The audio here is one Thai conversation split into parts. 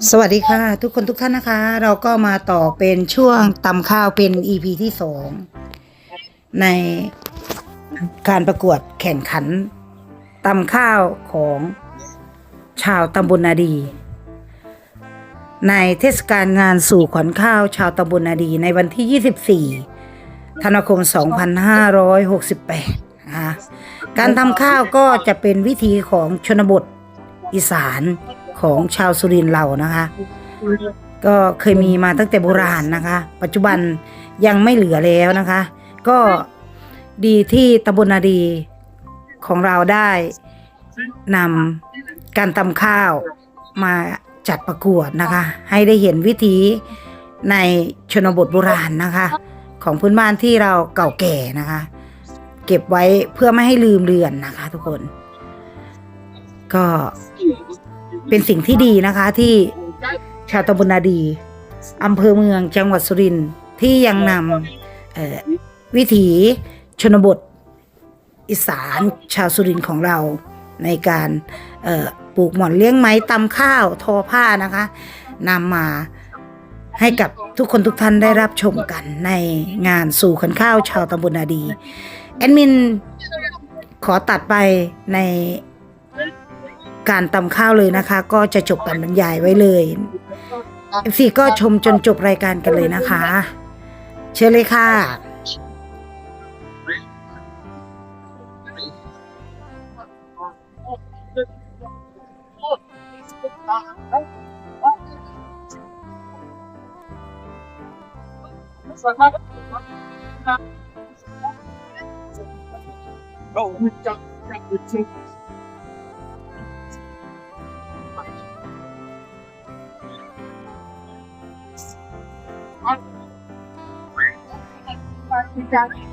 สวัสดีค่ะ ทุกคนทุกท่านนะคะ เราก็มาต่อเป็นช่วงตำข้าวเป็น EP ที่สองในการประกวดแข่งขันตำข้าวของชาวตำบลนาดี ในเทศกาลงานสู่ขวัญข้าวชาวตำบลนาดีในวันที่ 24 ธันวาคม 2568นะคะการทำข้าวก็จะเป็นวิธีของชนบทอีสาน ของชาวสุรินทร์เรานะคะ ก็เคยมีมาตั้งแต่โบราณนะคะ ปัจจุบันยังไม่เหลือแล้วนะคะ ก็ดีที่ตำบลนาดีของเราได้นำการตำข้าวมาจัดประกวดนะคะ ให้ได้เห็นวิถีในชนบทโบราณนะคะ ของพื้นบ้านที่เราเก่าแก่นะคะ เก็บไว้เพื่อไม่ให้ลืมเลือนนะคะ ทุกคน ก็ เป็นสิ่งที่ดีนะคะที่ชาวตำบลนาดีอำเภอเมืองจังหวัดสุรินทร์ที่ยังนำวิถีชนบทอีสานชาวสุรินทร์ของเราในการปลูกหม่อนเลี้ยงไม้ตำข้าวทอผ้านะคะนำมาให้กับทุกคนทุกท่านได้รับชมกันในงานสู่ขันข้าวชาวตำบลนาดี แอดมินขอตัดไปใน การตำข้าวเลยนะคะ ก็จะจบการบรรยายไว้เลยเอฟซีก็ชมจนจบรายการกันเลยนะคะ เชิญเลยค่ะพ Xin chào anh.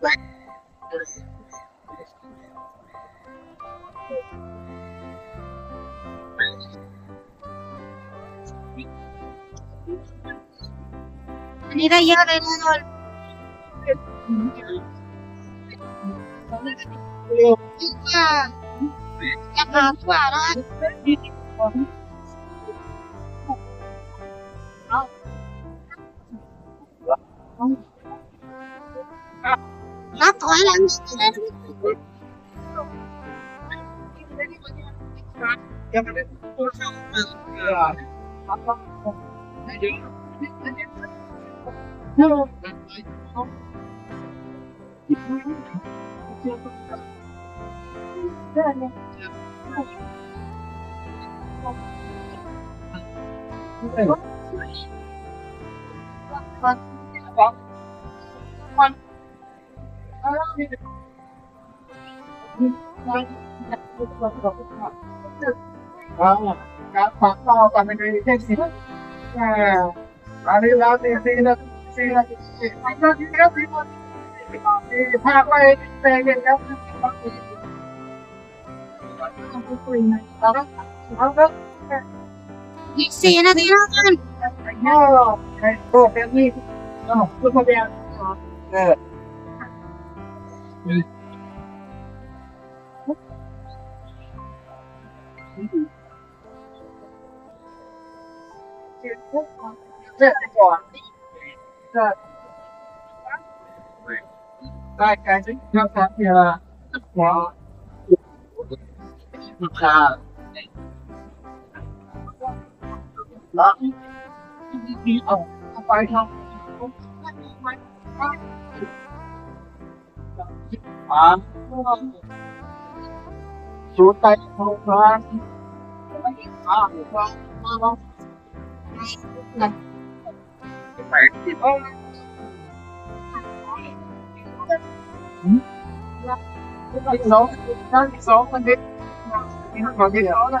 Black. Anita ya ven a Em nói quả đó Không na toalha no chão. Thank you. งยังไม่ได้ตัวามาเออครับครับเยอะการฝังต่อกันในเช่นสิอันนี้แล้วสี่สี่นาทีสี่นาทีสี่นาทีแล้วสี่นาทีภาคไปเตะกันครับเอาละเอาละอีกสี่นาทีแล้วกันย่อไอ้โปรแกรมนี้อ๋อคุณพ่อแม่เออเสร็จก่อ 在广地，在，喂，在感觉要上天了，我，你看，老，你你哦，快点，快点，快点，快点。bán xuống tay không ra số số mình đi còn cái số đó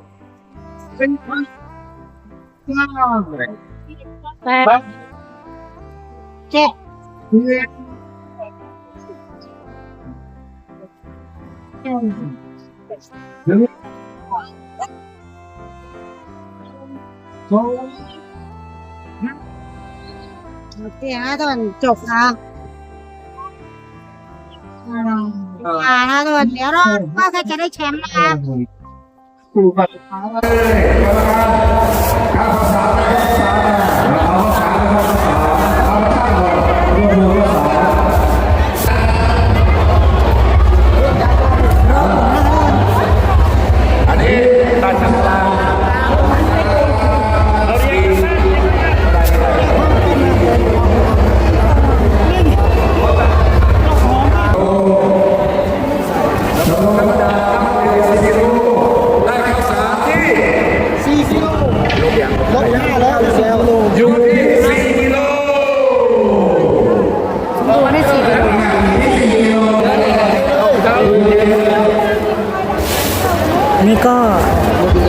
ba chết đứng số kia tuần chụp à à tuần nếu nó có cái cái đấy chém em สองมันเด็กที่ห้องที่สองนะเป็นว่าเกียร์ที่รักโอ้โหไม่ได้ใครไม่ได้ทำไมอ๋อวักวักเป็นการเออเด็กเออเสือเดิมเป็นท่ายเลยแปดบ้าเอเนื้อสองโอเคนะตอนจบนะอ่านะตอนเดี๋ยวเราว่าใครจะได้แชมป์น อันนี้ก็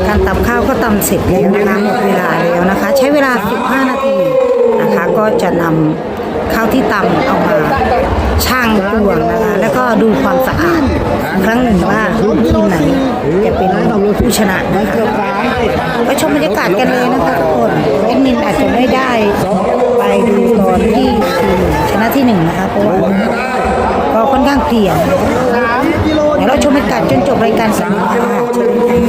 การตำข้าวก็ตำเสร็จแล้วนะคะหมดเวลาแล้วนะคะ ใช้เวลา 15 นาทีนะคะ ก็จะนำข้าวที่ตำเอามาช่างตวงนะคะ แล้วก็ดูความสะอาดครั้งหนึ่งว่าทีมไหนจะเป็นผู้ชนะนะคะก็ชมบรรยากาศกันเลยนะคะทุกคนแอดมินอาจจะไม่ได้ไปดูตอนที่ ชนะที่หนึ่งนะคะเพราะว่าก็ค่อนข้างเพลียนะคะเดี๋ยวเราชมบรรยากาศจนจบรายการสักนิดนะคะเชิญค่ะ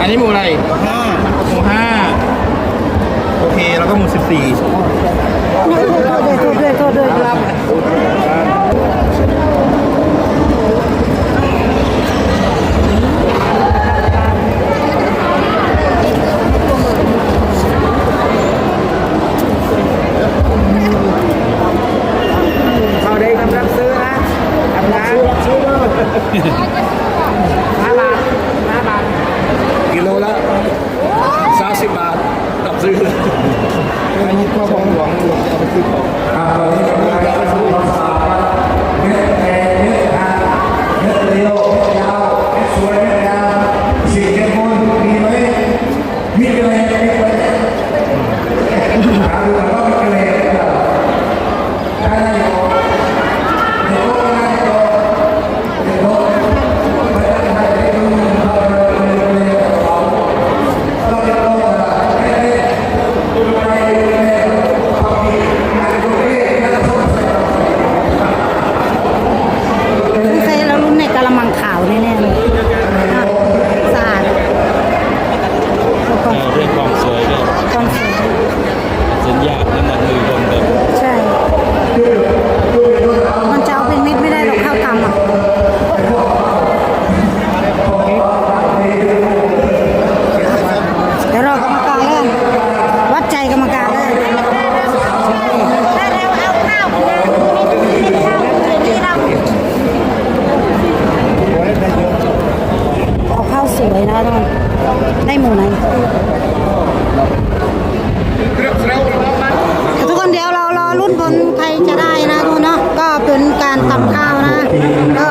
อันนี้หมูอะไรห้าหมูห้าโอเค แล้วก็หมูสิบสี่โทษด้วยโทษด้วยโทษด้วยครับ Dio, ciao, suore. ได้หมูไหนทุกคนเดี๋ยวเรารอรุ่นบนใครจะได้นะทุกคนเนาะก็เป็นการตำข้าวนะก็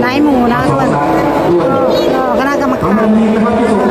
ไล่หมูนะทุกคนก็คณะกรรมการ